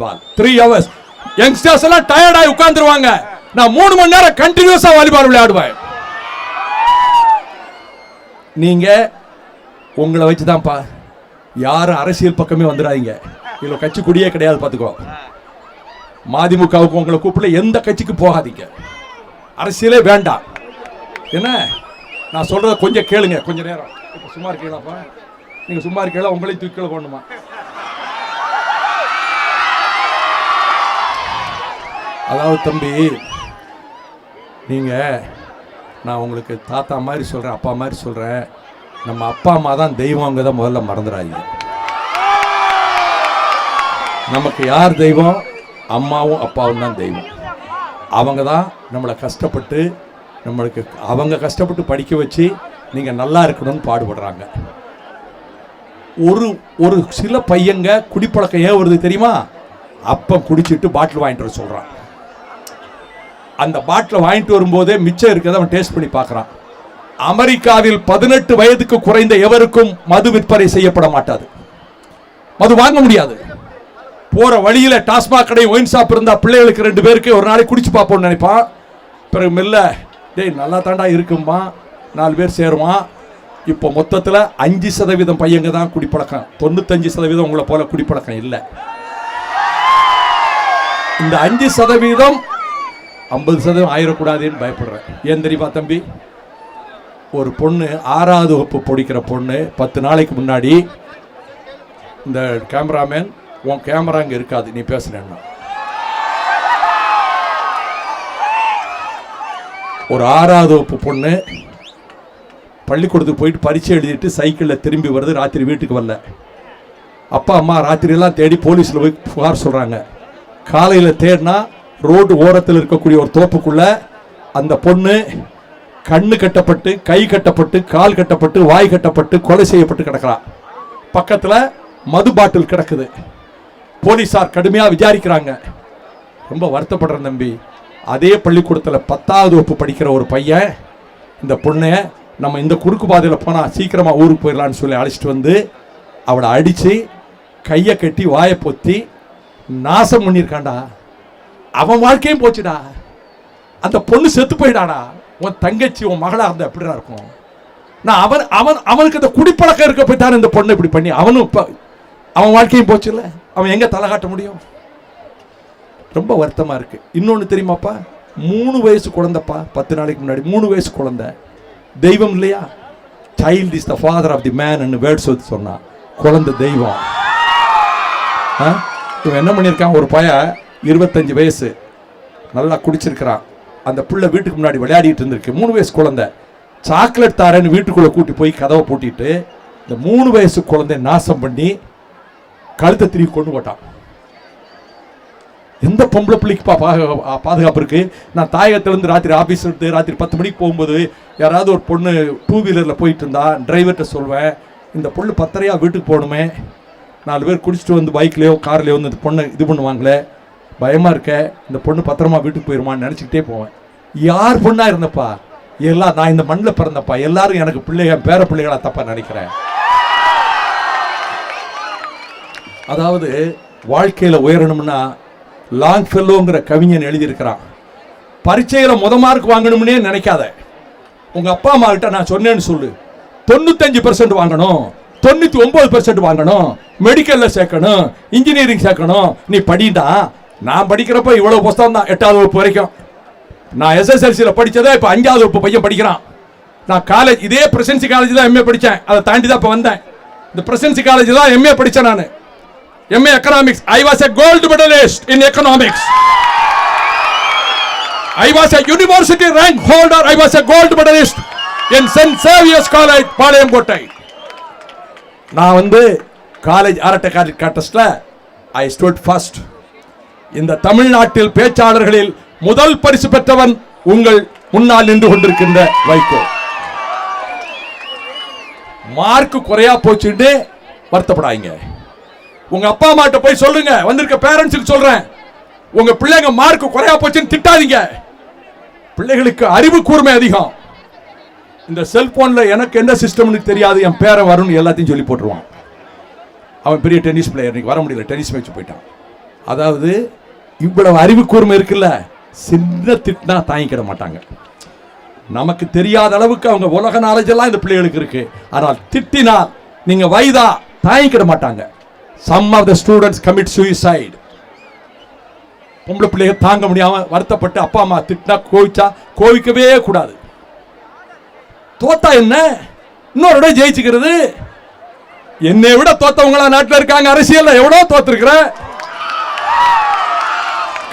Volleyball. Three hours youngsters எல்லாம் tired ஆகி உட்கார்ந்துருவாங்க. நான் மூணு மணி நேரம் கண்டினியூஸா வாலிபால் விளையாடுவேன். நீங்க உங்களை வச்சுதான்ப்பா. யாரும் அரசியல் பக்கமே வந்துடாதீங்க. இதில் கட்சி குடியே கிடையாது பாத்துக்கோ மதிமுகவுக்கு உங்களை கூப்பிடல எந்த கட்சிக்கு போகாதீங்க. அரசியலே வேண்டாம். என்ன? நான் சொல்றத கொஞ்சம் கேளுங்க. கொஞ்ச நேரம். சும்மா இருக்கீங்களாப்பா? நீங்க சும்மா இருக்கீங்களா? உங்களையும் தூக்கி போடணுமா? அதாவது தம்பி நீங்கள் நான் உங்களுக்கு தாத்தா மாதிரி சொல்கிறேன் அப்பா மாதிரி சொல்கிறேன் நம்ம அப்பா அம்மா தான் தெய்வங்க தான் முதல்ல மறந்துடாதீங்க. நமக்கு யார் தெய்வம்? அம்மாவும் அப்பாவும் தான் தெய்வம். அவங்க தான் நம்மளை கஷ்டப்பட்டு நம்மளுக்கு அவங்க கஷ்டப்பட்டு படிக்க வச்சு நீங்கள் நல்லா இருக்கணும்னு பாடுபடுறாங்க. ஒரு ஒரு சில பையங்க குடிப்பழக்கம் ஏன் வருது தெரியுமா? அப்பம் குடிச்சிட்டு பாட்டில் வாங்கிட்டு வர சொல்கிறான் அந்த பாட்டில் வாங்கிட்டு வரும்போதே மிச்சம் இருக்கிறத அவன் டேஸ்ட் பண்ணி பார்க்குறான். அமெரிக்காவில் பதினெட்டு வயதுக்கு குறைந்த எவருக்கும் மது விற்பனை செய்யப்பட மாட்டாது. மது வாங்க முடியாது. போற வழியில் டாஸ்மாக் கடை ஒயின் ஷாப் இருந்தால் பிள்ளைகளுக்கு ரெண்டு பேருக்கு ஒரு நாளைக்கு குடிச்சு பார்ப்போம்னு நினைப்பான். பிறகு மெல்ல டேய் நல்லா தாண்டா இருக்குமா நாலு பேர் சேருவான் இப்போ மொத்தத்தில் அஞ்சு சதவீதம் பையங்க தான் குடிப்பழக்கம். தொண்ணூத்தஞ்சு சதவீதம் உங்களை போல குடிப்பழக்கம் இல்லை. இந்த அஞ்சு சதவீதம் ஐம்பது சதவீதம் ஆயிடக்கூடாதுன்னு பயப்படுறேன். ஏன் தெரியுமா தம்பி? ஒரு பொண்ணு ஆறாவது வகுப்பு படிக்கிற பொண்ணு பத்து நாளைக்கு முன்னாடி இந்த கேமராமேன் உன் கேமரா அங்கே இருக்காது நீ பேசுனேன்னா ஒரு ஆறாவது வகுப்பு பொண்ணு பள்ளிக்கூடத்துக்கு போயிட்டு பரீட்சை எழுதிட்டு சைக்கிளில் திரும்பி வருது ராத்திரி வீட்டுக்கு வரல. அப்பா அம்மா ராத்திரியெல்லாம் தேடி போலீஸில் போய் புகார் சொல்கிறாங்க காலையில் தேடினா ரோடு ஓரத்தில் இருக்கக்கூடிய ஒரு தோப்புக்குள்ள அந்த பொண்ணு கண்ணு கட்டப்பட்டு கை கட்டப்பட்டு கால் கட்டப்பட்டு வாய் கட்டப்பட்டு கொலை செய்யப்பட்டு கிடக்கிறான் பக்கத்தில் மது பாட்டில் கிடக்குது. போலீஸார் கடுமையாக விசாரிக்கிறாங்க. ரொம்ப வருத்தப்படுறேன் தம்பி. அதே பள்ளிக்கூடத்தில் பத்தாவது வகுப்பு படிக்கிற ஒரு பையன் இந்த பொண்ணை நம்ம இந்த குறுக்கு பாதையில் போனால் சீக்கிரமாக ஊருக்கு போயிடலான்னு சொல்லி அழைச்சிட்டு வந்து அவளை அடித்து கையை கட்டி வாயை பொத்தி நாசம் பண்ணியிருக்காண்டா அவன் வாழ்க்கையும் போச்சுடா. அந்த பொண்ணு செத்து போயிடாடா. உன் தங்கச்சி உன் மகளாக இருந்தா எப்படிடா இருக்கும்? நான் அவன் அவன் அவனுக்கு அந்த குடிப்பழக்கம் இருக்க போய் தானே இந்த பொண்ணை இப்படி பண்ணி. அவனும் இப்போ அவன் வாழ்க்கையும் போச்சு இல்லை அவன் எங்கே தலை காட்ட முடியும்? ரொம்ப வருத்தமாக இருக்குது இன்னொன்று தெரியுமாப்பா? மூணு வயசு குழந்தைப்பா. பத்து நாளைக்கு முன்னாடி மூணு வயசு குழந்தை. தெய்வம் இல்லையா? Child is the father of the man words வந்து சொன்னான் குழந்தை தெய்வம். ஆ? இவன் என்ன பண்ணியிருக்கான்? ஒரு பையன் இருபத்தஞ்சு வயசு. நல்லா குடிச்சிருக்கிறான். அந்த பிள்ளை வீட்டுக்கு முன்னாடி விளையாடிட்டு இருந்திருக்கு. மூணு வயசு குழந்தை. சாக்லேட் தாரேன்னு வீட்டுக்குள்ளே கூட்டி போய் கதவை பூட்டிட்டு இந்த மூணு வயசு குழந்தை நாசம் பண்ணி கழுத்தை திருப்பி கொண்டு போட்டான். எந்த பொம்பளை பிள்ளைக்குப்பா பாக- பாதுகாப்பு இருக்கு? நான் தாயகத்திலேருந்து ராத்திரி ஆஃபீஸ் எடுத்து ராத்திரி பத்து மணிக்கு போகும்போது யாராவது ஒரு பொண்ணு டூ வீலரில் போயிட்டு இருந்தா டிரைவர்கிட்ட சொல்வேன் இந்த பொண்ணு பத்தரையாக வீட்டுக்கு போகணுமே. நாலு பேர் குடிச்சிட்டு வந்து பைக்லேயோ கார்லேயோ வந்து இந்த பொண்ணை இது பண்ணுவாங்களே. பயமாக இருக்க இந்த பொண்ணு பத்திரமா வீட்டுக்கு போயிருமான்னு நினச்சிக்கிட்டே போவேன். யார் பொண்ணாக இருந்தப்பா? எல்லாம் நான் இந்த மண்ணில் பிறந்தப்பா. எல்லாரும் எனக்கு பிள்ளைங்க பேர பிள்ளைகளாக தப்பா நினைக்கிறேன். அதாவது வாழ்க்கையில் உயரணும்னா லாங் ஃபெல்லோங்கிற கவிஞன் எழுதியிருக்கிறான். பரீட்சையில் முத மார்க் வாங்கணும்னே நினைக்காத. உங்கள் அப்பா அம்மா கிட்ட நான் சொன்னேன்னு சொல்லு. தொண்ணூத்தஞ்சு பெர்சன்ட் வாங்கணும். தொண்ணூற்றி ஒம்பது பெர்சன்ட் வாங்கணும். மெடிக்கலில் சேர்க்கணும். இன்ஜினியரிங் சேர்க்கணும். நீ படிடா. நான் படிக்கிறப்ப இவ்வளவு புஸ்தகம் தான் எட்டாவது வகுப்பு வரைக்கும். நான் எஸ்எஸ்எல்சியில் படித்ததே இப்போ அஞ்சாவது வகுப்பு பையன் படிக்கிறான். நான் காலேஜ் இதே பிரசன்சி காலேஜ் தான் எம்ஏ படித்தேன் அதை தாண்டி தான் இப்போ வந்தேன். இந்த பிரசன்சி காலேஜ் தான் எம்ஏ படித்தேன் நான். MA economics I was a gold medalist in economics I was a university rank holder I was a gold medalist in saint Xavier's college Palayamkottai நான் வந்து காலேஜ் அரட்டை காலேஜ் கான்டெஸ்ட்ல ஐ ஸ்டூட் ஃபர்ஸ்ட் இந்த தமிழ்நாட்டில் பேச்சாளர்களில் முதல் பரிசு பெற்றவன் உங்கள் முன்னால் நின்று கொண்டிருக்கின்ற வைகோ. மார்க் குறையா போச்சுட்டு வருத்தப்படாதீங்க. உங்க அப்பா அம்மாட்ட போய் சொல்லுங்க. வந்திருக்க பேரண்ட்ஸுக்கு சொல்றேன். உங்க பிள்ளைங்க மார்க் குறையா போச்சுன்னு திட்டாதீங்க. பிள்ளைகளுக்கு அறிவு கூர்மை அதிகம். இந்த செல்போன்ல எனக்கு என்ன சிஸ்டம்னு தெரியாது. என் பேரை வரும்னு எல்லாத்தையும் சொல்லி போட்டுருவான். அவன் பெரிய டென்னிஸ் பிளேயர் இன்னைக்கு வர முடியல. டென்னிஸ் மேட்ச் போயிட்டான். அதாவது இவ்வளவு அறிவு கூர்மை இருக்குல்ல? சின்ன திட்டினா தாங்கிக்கிட மாட்டாங்க. நமக்கு தெரியாத அளவுக்கு அவங்க உலக நாலேஜ் எல்லாம் இந்த பிள்ளைகளுக்கு இருக்கு. ஆனால் திட்டினால் நீங்க வயதா தாங்கிக்கிட மாட்டாங்க. Some of the students commit suicide. பொம்பளை பிள்ளைய தாங்க முடியாம வருத்தப்பட்டு அப்பா அம்மா திட்டினா கோவிச்சா கோவிக்கவே கூடாது. தோத்தா என்ன? இன்னொரு இடம் ஜெயிச்சுக்கிறது. என்னை விட தோத்தவங்களா நாட்டில் இருக்காங்க அரசியல் எவ்வளோ தோத்துருக்குறேன்.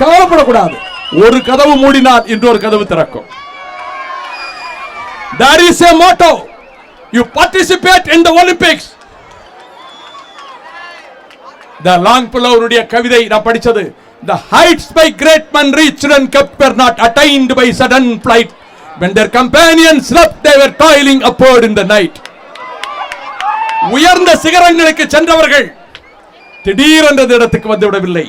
கவலைப்படக்கூடாது ஒரு கதவு மூடினால் இன்னொரு கதவு திறக்கும் There is a motto. You participate in the Olympics. The Longfellow கவிதை நான் படிச்சது The heights by great men reached and kept were not attained by sudden flight. When their companions slept, they were toiling upward in the night. உயர்ந்த சிகரங்களுக்கு சென்றவர்கள் திடீரென்ற இடத்துக்கு வந்து விடவில்லை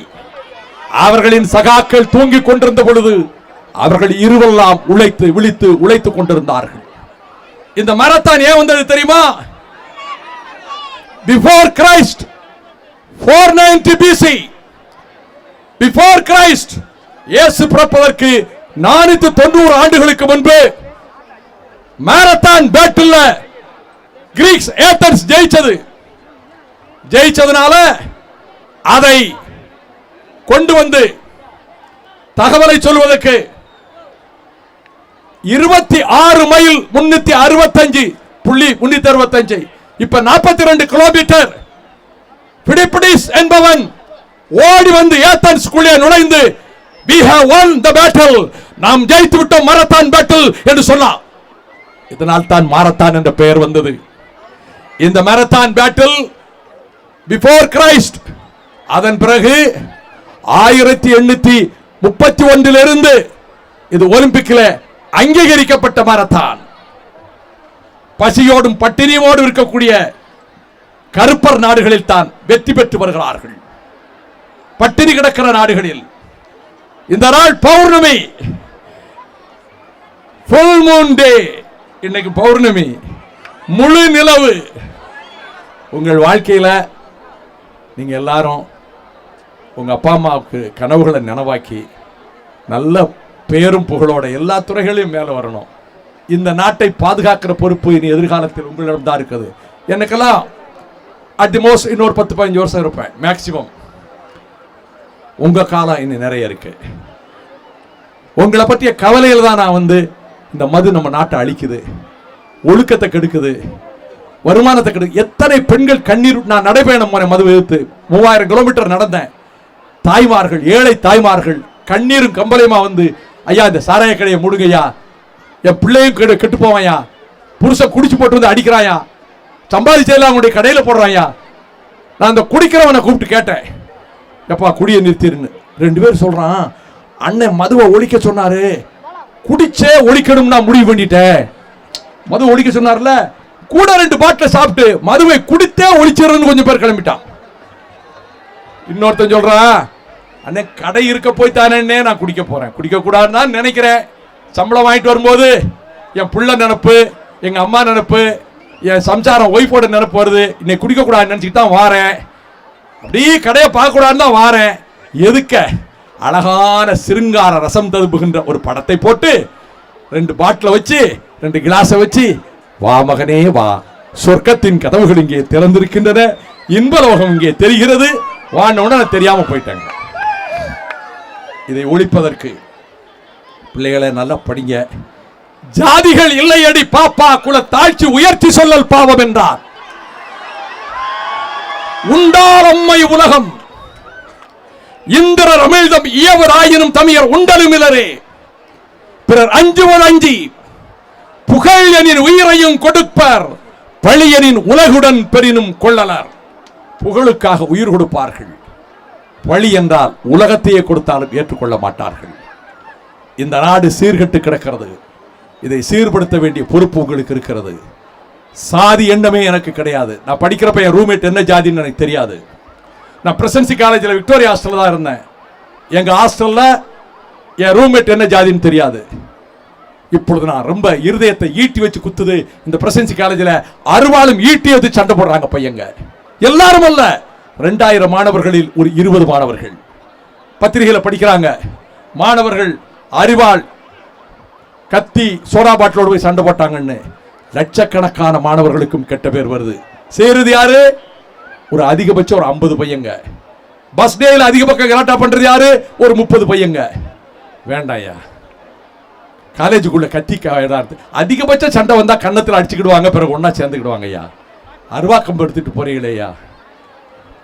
அவர்களின் சகாக்கள் தூங்கிக் கொண்டிருந்த பொழுது அவர்கள் இருவெல்லாம் உழைத்து விழித்து உழைத்துக் கொண்டிருந்தார்கள். இந்த மரத்தான் ஏன் வந்தது தெரியுமா? Before Christ 490 BC before Christ இயேசு பிறப்பதற்கு நானூத்தி தொண்ணூறு ஆண்டுகளுக்கு முன்பு மாரத்தான் பேட்டில் கிரீக்ஸ் ஏத்தன்ஸ் ஜெயிச்சது. ஜெயிச்சதுனால அதை கொண்டு வந்து தகவலை சொல்வதற்கு இருபத்தி ஆறு மைல் முன்னூத்தி அறுபத்தஞ்சு புள்ளி முன்னூத்தி அறுபத்தஞ்சு. இப்ப நாற்பத்தி ரெண்டு கிலோமீட்டர் பிடிபிடிஸ் என்பவன் ஓடி வந்து ஏத்தன்ஸ்குள்ளே நுழைந்து we have won the battle. நாம் ஜெயித்து விட்டோம் மரத்தான் பேட்டில் என்று சொன்னான். இதனால் தான் மாரத்தான் என்ற பெயர் வந்தது. இந்த மரத்தான் பேட்டில் பிஃபோர் கிரைஸ்ட் அதன் பிறகு ஆயிரத்தி எண்ணூத்தி முப்பத்தி ஒன்றிலிருந்து இது ஒலிம்பிக்கில் அங்கீகரிக்கப்பட்ட மரத்தான். பசியோடும் பட்டினியோடும் இருக்கக்கூடிய கருப்பர் நாடுகளில் தான் வெற்றி பெற்று வருகிறார்கள். பட்டினி கிடக்கிற நாடுகளில் இந்த நாள் பௌர்ணமி. ஃபுல் மூன் டே இன்னைக்கு பௌர்ணமி. முழு நிலவு. உங்கள் வாழ்க்கையில் நீங்கள் எல்லாரும் உங்கள் அப்பா அம்மாவுக்கு கனவுகளை நனவாக்கி நல்ல பேரும் புகழோட எல்லா துறைகளையும் மேலே வரணும். இந்த நாட்டை பாதுகாக்கிற பொறுப்பு இனி எதிர்காலத்தில் உங்களிடம் தான் இருக்குது. எனக்கெல்லாம் அட் தி மோஸ்ட் இன்னொரு பத்து பதினஞ்சு வருஷம் இருப்பேன் மேக்சிமம் உங்கள் காலம் இனி நிறைய இருக்கு. உங்களை பற்றிய கவலையில் தான் நான் வந்து இந்த மது நம்ம நாட்டை அழிக்குது. ஒழுக்கத்தை கெடுக்குது. வருமானத்தை கெடுக்குது எத்தனை பெண்கள் கண்ணீர் நான் நடைபயணம் போனேன் மது எதிர்த்து மூவாயிரம் கிலோமீட்டர் நடந்தேன். தாய்மார்கள் ஏழை தாய்மார்கள் கண்ணீரும் கம்பளையுமா வந்து ஐயா இந்த சாராய கடையை முடுங்கய்யா. என் பிள்ளையும் கெடு கெட்டு போவாயா புருஷன் குடிச்சு போட்டு வந்து அடிக்கிறாயா சம்பாதிச்சதெல்லாம் அவங்களுடைய கடையில் போடுறாயா நான் அந்த குடிக்கிறவனை கூப்பிட்டு கேட்டேன். எப்பா குடியை நிறுத்திருன்னு. ரெண்டு பேரும் சொல்றான் அண்ணன் மதுவை ஒழிக்க சொன்னாரு. குடிச்சே ஒழிக்கணும்னு நான் முடிவு பண்ணிட்டேன். மது ஒழிக்க சொன்னார்ல கூட ரெண்டு பாட்டில் சாப்பிட்டு மதுவை குடித்தே ஒழிச்சிடறன்னு கொஞ்சம் பேர் கிளம்பிட்டான். இன்னொருத்தன் சொல்றான் அண்ணே கடை இருக்க போய் தானே நான் குடிக்க போறேன். குடிக்க கூடாதுன்னு தான் நினைக்கிறேன். சம்பளம் வாங்கிட்டு வரும்போது என் புள்ள நினப்பு எங்க அம்மா நினப்பு என் சம்சாரம் ஒய்ஃபோட நினப்பு வருது. இன்னைக்கு குடிக்க கூடாதுன்னு நினைச்சிட்டு தான் வாரேன். அப்படியே கடையை பார்க்க கூடாதுன்னு தான் வாரேன். எதுக்க? அழகான சிருங்கார ரசம் ததுப்புகின்ற ஒரு படத்தை போட்டு ரெண்டு பாட்டில வச்சு ரெண்டு கிளாஸை வச்சு வா மகனே வா. சொர்க்கத்தின் கதவுகள் இங்கே திறந்திருக்கின்றன. இன்பலோகம் இங்கே தெரிகிறது. வான்னு உடனே தெரியாம போயிட்டாங்க. இதை ஒழிப்பதற்கு. பிள்ளைகளை நல்லா படிங்க. ஜாதிகள் இல்லையடி பாப்பா குல தாழ்ச்சி உயர்த்தி சொல்லல் பாவம் என்றார். உண்டாரம்மை உலகம். இந்திரர் அமிழ்தம் இயவர் ஆயினும் தமியர் உண்டலுமிலரே பிறர் அஞ்சுவன் அஞ்சி. புகழனின் உயிரையும் கொடுப்பர். பழியனின் உலகுடன் பெரினும் கொள்ளலர். புகழுக்காக உயிர் கொடுப்பார்கள். பழி என்றால் உலகத்தையே கொடுத்தாலும் ஏற்றுக்கொள்ள மாட்டார்கள். இந்த நாடு சீர்கெட்டு கிடக்கிறது. இதை சீர்படுத்த வேண்டிய பொறுப்பு உங்களுக்கு இருக்கிறது. சாதி எண்ணமே எனக்கு கிடையாது. நான் படிக்கிறப்ப என் ரூம்மேட் என்ன ஜாதின்னு எனக்கு தெரியாது. நான் பிரசன்சி காலேஜில் விக்டோரியா ஹாஸ்டலில் தான் இருந்தேன். எங்கள் ஹாஸ்டலில் என் ரூம்மேட் என்ன ஜாதின்னு தெரியாது. இப்பொழுது நான் ரொம்ப இருதயத்தை ஈட்டி வச்சு குத்துது. இந்த பிரசன்சி காலேஜில் அருவாளும் ஈட்டி வச்சு சண்டை போடுறாங்க பையங்க. எல்லாரும் அல்ல. ரெண்டாயிரம் மாணவர்களில் ஒரு இருபது மாணவர்கள். பத்திரிகையில் படிக்கிறாங்க. மாணவர்கள் அறிவால் கத்தி சோடா பாட்டிலோடு போய் சண்டை போட்டாங்கன்னு லட்சக்கணக்கான மாணவர்களுக்கும் கெட்ட பேர் வருது. செய்யறது யாரு? ஒரு அதிகபட்சம் ஒரு ஐம்பது பையங்க. பஸ் டேயில் அதிக பக்கம் கலாட்டா பண்றது யாரு? ஒரு முப்பது பையங்க. வேண்டாயா காலேஜுக்குள்ள கத்தி அதிகபட்ச சண்டை வந்தா கன்னத்தில் அடிச்சுக்கிடுவாங்க பிறகு ஒன்றா சேர்ந்துக்கிடுவாங்க ஐயா அருவாக்கம் எடுத்துட்டு போறீங்களேயா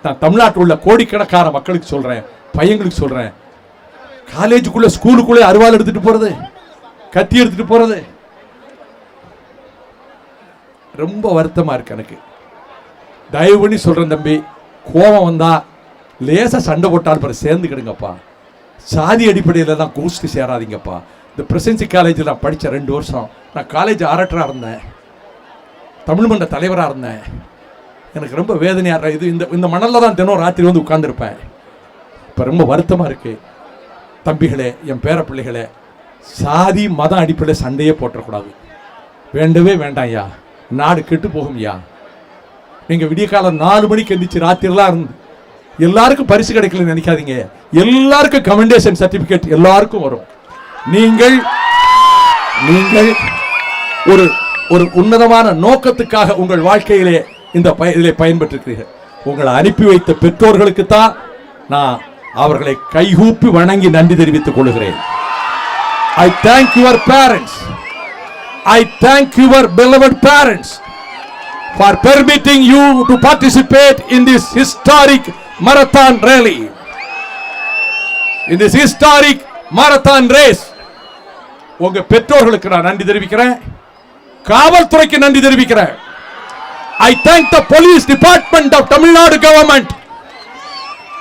நான் தமிழ்நாட்டில் உள்ள கோடிக்கணக்கான மக்களுக்கு சொல்கிறேன் பையங்களுக்கு சொல்கிறேன் காலேஜுக்குள்ளே ஸ்கூலுக்குள்ளே அருவாள் எடுத்துகிட்டு போகிறது கத்தி எடுத்துகிட்டு போகிறது ரொம்ப வருத்தமாக இருக்கு எனக்கு. தயவு பண்ணி சொல்கிறேன் தம்பி கோபம் வந்தால் லேசாக சண்டை போட்டால் பிறகு சேர்ந்துக்கிடுங்கப்பா. சாதி அடிப்படையில் தான் கோஷ்டி சேராதீங்கப்பா. இந்த பிரசன்சி காலேஜில் நான் படித்தேன் ரெண்டு வருஷம். நான் காலேஜ் ஆரட்டராக இருந்தேன். தமிழ் மன்ற தலைவராக இருந்தேன். எனக்கு ரொம்ப வேதனையாக இது இந்த இந்த மணலில் தான் தினம் ராத்திரி வந்து உட்காந்துருப்பேன் இப்போ ரொம்ப வருத்தமாக இருக்குது தம்பிகளே என் பேர பிள்ளைகளே சாதி மத அடிப்படையில் சண்டையே போட்டக்கூடாது. வேண்டவே வேண்டாம் ஐயா. நாடு கெட்டு போகும் ஐயா. நீங்கள் விடிய காலம் நாலு மணிக்கு எந்திரிச்சு ராத்திரிலாம் இருந்து எல்லாருக்கும் பரிசு கிடைக்கலன்னு நினைக்காதீங்க. எல்லாருக்கும் கமெண்டேஷன் சர்டிஃபிகேட் எல்லாருக்கும் வரும். நீங்கள் நீங்கள் ஒரு ஒரு உன்னதமான நோக்கத்துக்காக உங்கள் வாழ்க்கையிலே இந்த பய- இதிலே பயன்பெற்றிருக்கிறீர்கள். உங்களை அனுப்பி வைத்த பெற்றோர்களுக்கு தான் நான் அவர்களை கைகூப்பி வணங்கி நன்றி தெரிவித்துக் கொள்கிறேன். I thank your parents I thank your beloved parents for permitting you to participate in this historic marathon rally in this historic marathon race உங்க பெற்றோர்களுக்கு நான் நன்றி தெரிவிக்கிறேன். காவல்துறைக்கு நன்றி தெரிவிக்கிறேன். I thank the police department of Tamil Nadu government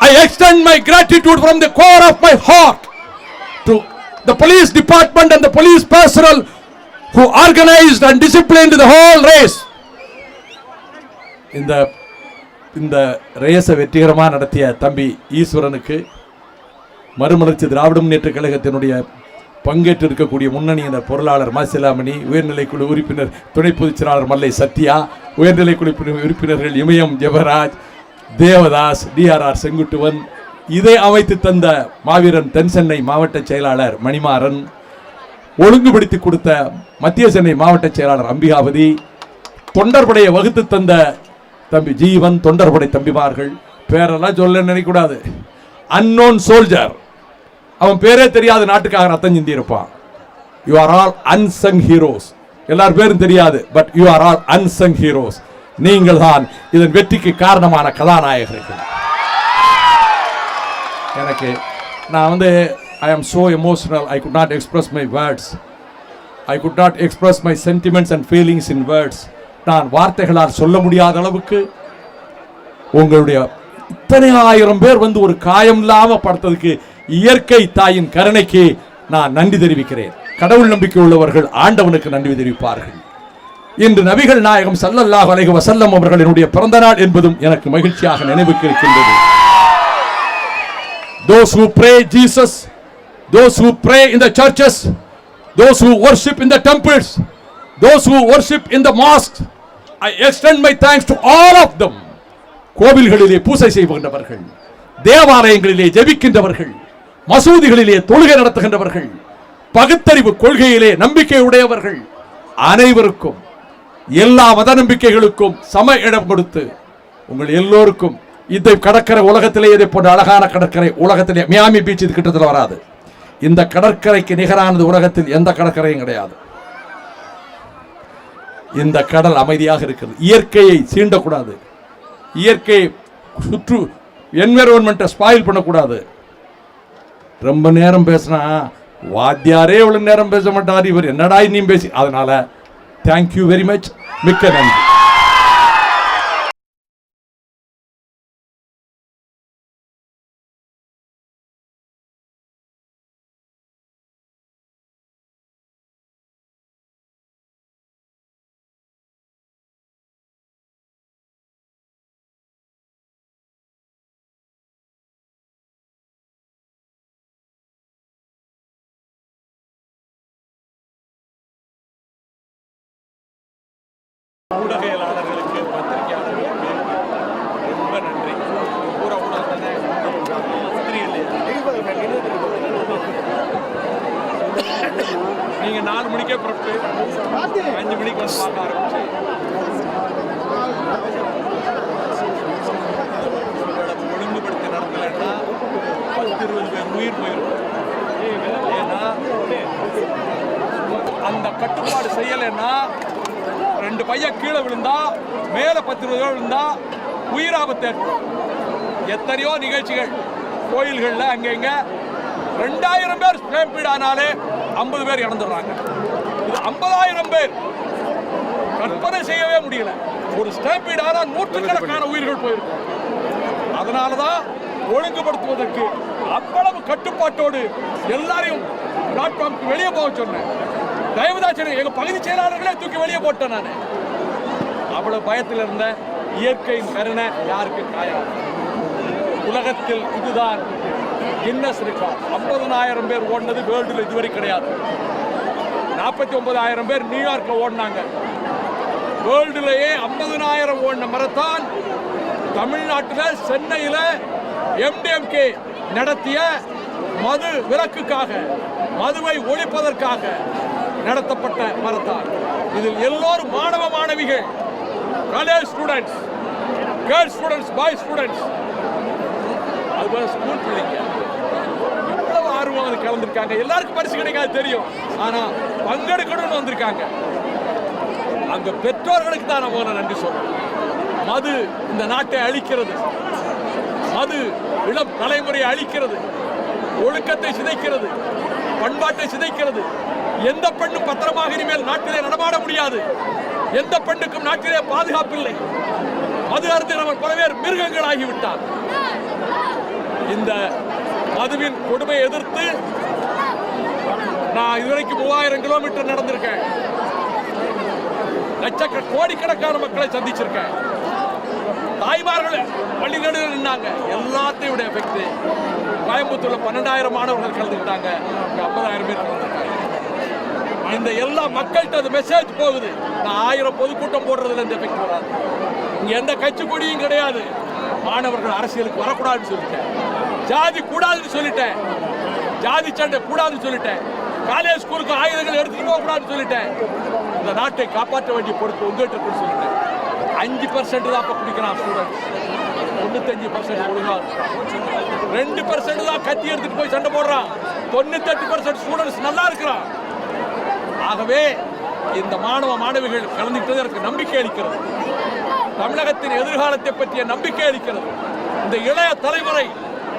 I extend my gratitude from the core of my heart to the police department and the police personnel who organized and disciplined the whole race இந்த இந்த ரேஸை வெற்றிகரமாக நடத்திய தம்பி ஈஸ்வரனுக்கு மறுமலர்ச்சி திராவிட முன்னேற்ற கழகத்தினுடைய பங்கேற்று இருக்கக்கூடிய முன்னணியினர் பொருளாளர் மாசிலாமணி உயர்நிலைக்குழு உறுப்பினர் துணை பொதுச் செயலாளர் மல்லை சத்யா உயர்நிலைக்குழு உறுப்பினர்கள் இமயம் ஜெபராஜ் தேவதாஸ் டிஆர்ஆர் செங்குட்டுவன். இதை அமைத்து தந்த மாவீரன் தென் சென்னை மாவட்ட செயலாளர் மணிமாறன். ஒழுங்குபடுத்தி கொடுத்த மத்திய சென்னை மாவட்ட செயலாளர் அம்பிகாபதி. தொண்டர்படையை வகுத்து தந்த தம்பி ஜீவன் தொண்டர்படை தம்பிமார்கள். பேரெல்லாம் சொல்ல நினைக்கூடாது அன்னோன் சோல்ஜர் அவன் பேரே தெரியாத நாட்டுக்காக ரத்தம் சிந்தி இருப்பான். You are all unsung heroes எல்லார் பேரும் தெரியாது but you are all unsung heroes நீங்கள் தான் இதன் வெற்றிக்கு காரணமான கதாநாயகர்கள். எனக்கு நான் வந்து I am so emotional I could not express my words I could not express my sentiments and feelings in words நான் வார்த்தைகளால் சொல்ல முடியாத அளவுக்கு உங்களுடைய இத்தனை ஆயிரம் பேர் வந்து ஒரு காயம் இல்லாமல் படுத்ததுக்கு இயற்கை தாயின் கருணைக்கு நான் நன்றி தெரிவிக்கிறேன். கடவுள் நம்பிக்கை உள்ளவர்கள் ஆண்டவனுக்கு நன்றி தெரிவிப்பார்கள். இன்று நபிகள் நாயகம் சல்லல்லாஹ் அலைஹி வஸல்லம் அவர்களினுடைய பிறந்த நாள் என்பதும் எனக்கு மகிழ்ச்சியாக நினைவுக்கு இருக்கின்றது. Those who pray Jesus, those who pray in the churches, those who worship in the temples, those who worship in the mosques, I extend my thanks to all of them. கோவில்களிலே பூசை செய்கின்றவர்கள் தேவாலயங்களிலே ஜெபிக்கின்றவர்கள் மசூதிகளிலே தொழுகை நடத்துகின்றவர்கள் பகுத்தறிவு கொள்கையிலே நம்பிக்கை உடையவர்கள் அனைவருக்கும் எல்லா மத நம்பிக்கைகளுக்கும் சம இடம் கொடுத்து உங்கள் எல்லோருக்கும் இந்த கடற்கரை உலகத்திலே இதை போன்ற அழகான கடற்கரை உலகத்திலே மியாமி பீச் இது கிட்டத்தில் வராது. இந்த கடற்கரைக்கு நிகரானது உலகத்தில் எந்த கடற்கரையும் கிடையாது. இந்த கடல் அமைதியாக இருக்கிறது. இயற்கையை சீண்டக்கூடாது. இயற்கையை சுற்று என்விரான்மெண்ட்டை ஸ்பாயில் பண்ணக்கூடாது. ரொம்ப நேரம் பேசினா வாத்தியாரே இவ்வளோ நேரம் பேச மாட்டார் இவர் என்னடா இன்னும் பேசி அதனால் தேங்க்யூ வெரி மச் மிக்க நன்றி. ஊடகையாளர்களுக்கு பத்திரிகையாளர்களுக்கு ரொம்ப நன்றி. பூரா நீங்கள் நாலு மணிக்கே புறப்பட்டு அஞ்சு மணிக்கு வந்து பார்க்க ஆரம்பிச்சு. ஒழுங்குபடுத்தி நடத்தலைன்னா பத்து இருபது பேர் உயிர் போயிருக்கும் ஏன்னா அந்த கட்டுப்பாடு செய்யலைன்னா ரெண்டு பையன் கீழே விழுந்தா மேலே பத்து இருபது விழுந்தா உயிராபத்து ஏற்படும் எத்தனையோ நிகழ்ச்சிகள் கோயில்களில் அங்கே இங்கே ரெண்டாயிரம் பேர் ஸ்டேம்பீட் ஆனாலே ஐம்பது பேர் இறந்துடுறாங்க. இது ஐம்பதாயிரம் பேர். கற்பனை செய்யவே முடியல. ஒரு ஸ்டேம்பீட் ஆனா நூற்றுக்கணக்கான உயிர்கள் போயிருக்கும் அதனால தான் ஒழுங்குபடுத்துவதற்கு அவ்வளவு கட்டுப்பாட்டோடு எல்லாரையும் பிளாட்ஃபார்முக்கு வெளியே போக சொன்னேன். தயவுதாச்சன் எங்க பகுதி செயலாளர்களே தூக்கி வெளியே போட்டேன் நான். அவ்வளவு பயத்தில் இருந்த இயற்கையின் கருணை யாருக்கு காயாது? உலகத்தில் இதுதான் கின்னஸ் ரெக்கார்ட் ஐம்பதனாயிரம் பேர் ஓடினது வேர்ல்டில் இதுவரை கிடையாது. நாற்பத்தி ஒன்பதாயிரம் பேர் நியூயார்க்கில் ஓடினாங்க. வேர்ல்டுலேயே ஐம்பதனாயிரம் ஓடின மரத்தான் தமிழ்நாட்டில் சென்னையில் எம்டிஎம்கே நடத்திய மது விலக்குக்காக மதுவை ஒழிப்பதற்காக நடத்தப்பட்ட மரத்தான் இதில் எல்லோரும் மாணவ மாணவிகள் college students girls students boy students அதுபோல ஸ்கூல் பிள்ளைங்க. எவ்வளவு ஆர்வம் அது கலந்துருக்காங்க. எல்லாருக்கும் பரிசு கிடைக்காது தெரியும். ஆனா பங்கெடுக்கணும்னு வந்திருக்காங்க. அங்க பெற்றோர்களுக்கு தான் நம்ம நன்றி சொல்றோம் மது இந்த நாட்டை அழிக்கிறது. மது இளம் தலைமுறையை அழிக்கிறது. ஒழுக்கத்தை சிதைக்கிறது. பண்பாட்டை சிதைக்கிறது. எந்த பெண்ணும் பத்திரமாக இனிமேல் நாட்டிலே நடமாட முடியாது. எந்த பெண்ணுக்கும் நாட்டிலே பாதுகாப்பில்லை மது அருந்தினவன் பல பேர் மிருகங்கள் ஆகிவிட்டார் இந்த மதுவின் கொடுமையை எதிர்த்து நான் இதுவரைக்கும் மூவாயிரம் கிலோமீட்டர் நடந்திருக்கேன். லட்சக்க கோடிக்கணக்கான மக்களை சந்திச்சிருக்கேன். தாய்மார்கள் பள்ளி நடுவில் நின்னாங்க. எல்லாத்தையும் விட எஃபெக்ட் கோயம்புத்தூர்ல பன்னெண்டாயிரம் மாணவர்கள் கலந்துக்கிட்டாங்க. ஐம்பதாயிரம் பேர் கலந்துருக்காங்க இந்த எல்லா மக்கள்கிட்ட அந்த மெசேஜ் போகுது. நான் ஆயிரம் பொதுக்கூட்டம் போடுறதுல இந்த எஃபெக்ட் வராது. இங்கே எந்த கட்சி கொடியும் கிடையாது. மாணவர்கள் அரசியலுக்கு வரக்கூடாதுன்னு சொல்லிட்டேன். ஜாதி கூடாதுன்னு சொல்லிட்டேன். ஜாதி சண்டை கூடாதுன்னு சொல்லிட்டேன். காலேஜ் ஸ்கூலுக்கு ஆயுதங்கள் எடுத்துட்டு போக கூடாதுன்னு சொல்லிட்டேன். இந்த நாட்டை காப்பாற்ற வேண்டிய பொறுப்பு உங்ககிட்ட இருக்குன்னு சொல்லிட்டேன். அஞ்சு பர்சன்ட் தான் இப்போ குடிக்கிறான் ஸ்டூடெண்ட்ஸ் தொண்ணூத்தஞ்சு பர்சன்ட் ஒழுங்கா ரெண்டு பர்சன்ட் தான் கத்தி எடுத்துட்டு போய் சண்டை போடுறான். தொண்ணூத்தெட்டு பர்சன்ட் ஸ்டூடெண்ட்ஸ் நல்லா இருக்கிறான். ஆகவே இந்த மாணவ மாணவிகள் கலந்துக்கிட்டது எனக்கு நம்பிக்கை அளிக்கிறது. தமிழகத்தின் எதிர்காலத்தை பற்றிய நம்பிக்கை அளிக்கிறது. இந்த இளைய தலைமுறை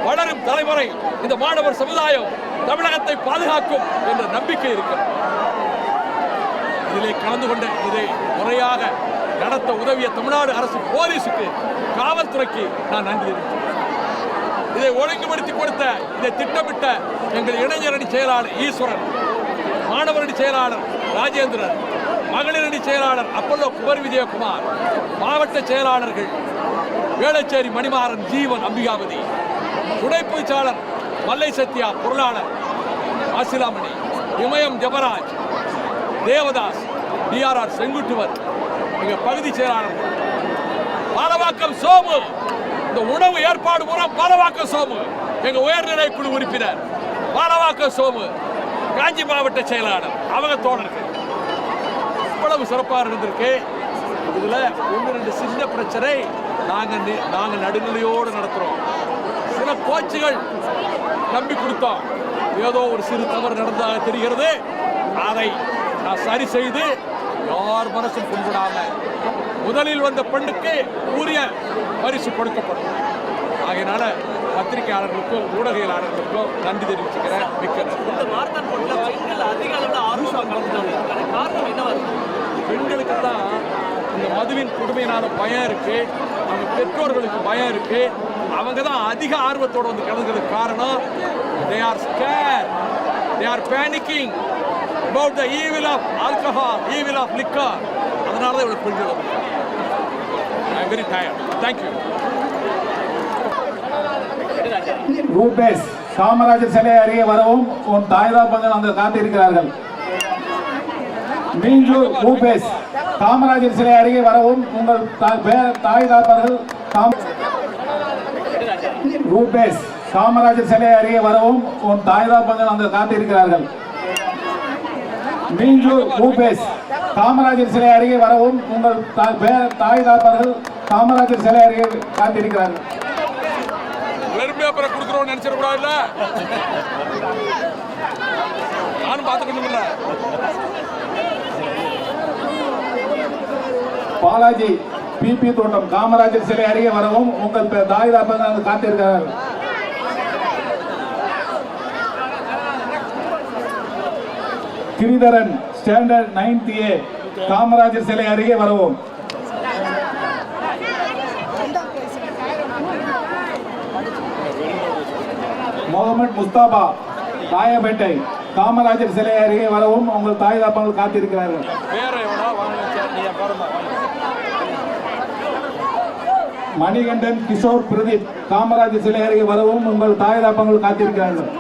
வளரும் தலைமுறை இந்த மாணவர் சமுதாயம் தமிழகத்தை பாதுகாக்கும் என்ற நம்பிக்கை இருக்கிறது. இதிலே கலந்து கொண்ட இதை முறையாக நடத்த உதவிய தமிழ்நாடு அரசு போலீஸுக்கு காவல்துறைக்கு நான் நன்றி இதை ஒழுங்குபடுத்தி கொடுத்த இதை திட்டமிட்ட எங்கள் இளைஞரணி செயலாளர் ஈஸ்வரன். மாணவரணி செயலாளர் ராஜேந்திரன் மகளிரணி செயலாளர் அப்பல்லோ குமர் விஜயகுமார் மாவட்ட செயலாளர்கள் வேளச்சேரி மணிமாறன் ஜீவன் அம்பிகாபதி துணை மல்லை சத்யா பொருளாளர் ஆசிலாமணி இமயம் ஜெபராஜ் தேவதாஸ் டிஆர்ஆர் செங்குட்டுவர் எங்கள் பகுதி செயலாளர். பாலவாக்கம் சோமு இந்த உணவு ஏற்பாடு மூலம் பாலவாக்கம் சோமு எங்கள் உயர்நிலை குழு உறுப்பினர் பாலவாக்கம் சோமு. காஞ்சி மாவட்ட செயலாளர் அவங்க தோழர்கள் இவ்வளவு சிறப்பாக இருந்திருக்கு. இதில் ஒன்று ரெண்டு சின்ன பிரச்சனை நாங்கள் நாங்கள் நடுநிலையோடு நடத்துகிறோம் சில கோச்சுகள் நம்பி கொடுத்தோம். ஏதோ ஒரு சிறு தவறு நடந்ததாக தெரிகிறது. அதை நான் சரி செய்து யார் மனசும் புண்படாம முதலில் வந்த பெண்ணுக்கு உரிய பரிசு கொடுக்கப்படும். ஆகையினால பத்திரிகையாளர்களுக்கும் ஊடகவியலாளர்களுக்கும் நன்றி தெரிவிச்சுக்கிறேன். மிக்க இந்த மாரத்தான் போட்டியில் பெண்கள் அதிக அளவில் ஆர்வமாக கலந்துட்டாங்க. அதுக்கான காரணம் என்னவா பெண்களுக்கு தான் இந்த மதுவின் கொடுமையினால பயம் இருக்கு. அவங்க பெற்றோர்களுக்கு பயம் இருக்கு. அவங்க தான் அதிக ஆர்வத்தோட வந்து கலந்துக்கிறதுக்கு காரணம் they are scare they are panicking about the evil of alcohol evil of liquor அதனால தான் இவ்வளோ பெண்கள் I very tired thank you Rupesh Kamarajar சிலை அருகே வரவும் உன் தாய் பந்தன் அங்கு காத்திருக்கிறார்கள். மீஞ்சூர் ரூபேஷ் காமராஜர் சிலை அருகே வரவும் உங்கள் தாய் தாப்பர்கள் ரூபேஷ் காமராஜர் சிலை அருகே வரவும் உன் தாய் பந்தன் அங்கு காத்திருக்கிறார்கள். மீஞ்சூர் ரூபேஷ் காமராஜர் சிலை அருகே வரவும் உங்கள் தாய் தாப்பர்கள் காமராஜர் சிலை அருகே காத்திருக்கிறார்கள். அப்புறம் கொடுக்குறோம்னு நினைச்சிடக்கூடாதுல்ல நானும் பார்த்துக்கணும்ல பாலாஜி பிபி தோட்டம் காமராஜர் சிலை அருகே வரவும் உங்கள் பே- தாய் காத்திருக்கிறார்கள் Giridharan standard ninth A Kamarajar சிலை அருகே வரவும். முகமது முஸ்தாபா ராயப்பேட்டை காமராஜர் சிலை அருகே வரவும் உங்கள் தாய் தாப்பங்கள் காத்திருக்கிறார்கள். மணிகண்டன் கிஷோர் பிரதீப் காமராஜர் சிலை அருகே வரவும் உங்கள் தாய் தாப்பங்கள் காத்திருக்கிறார்கள்.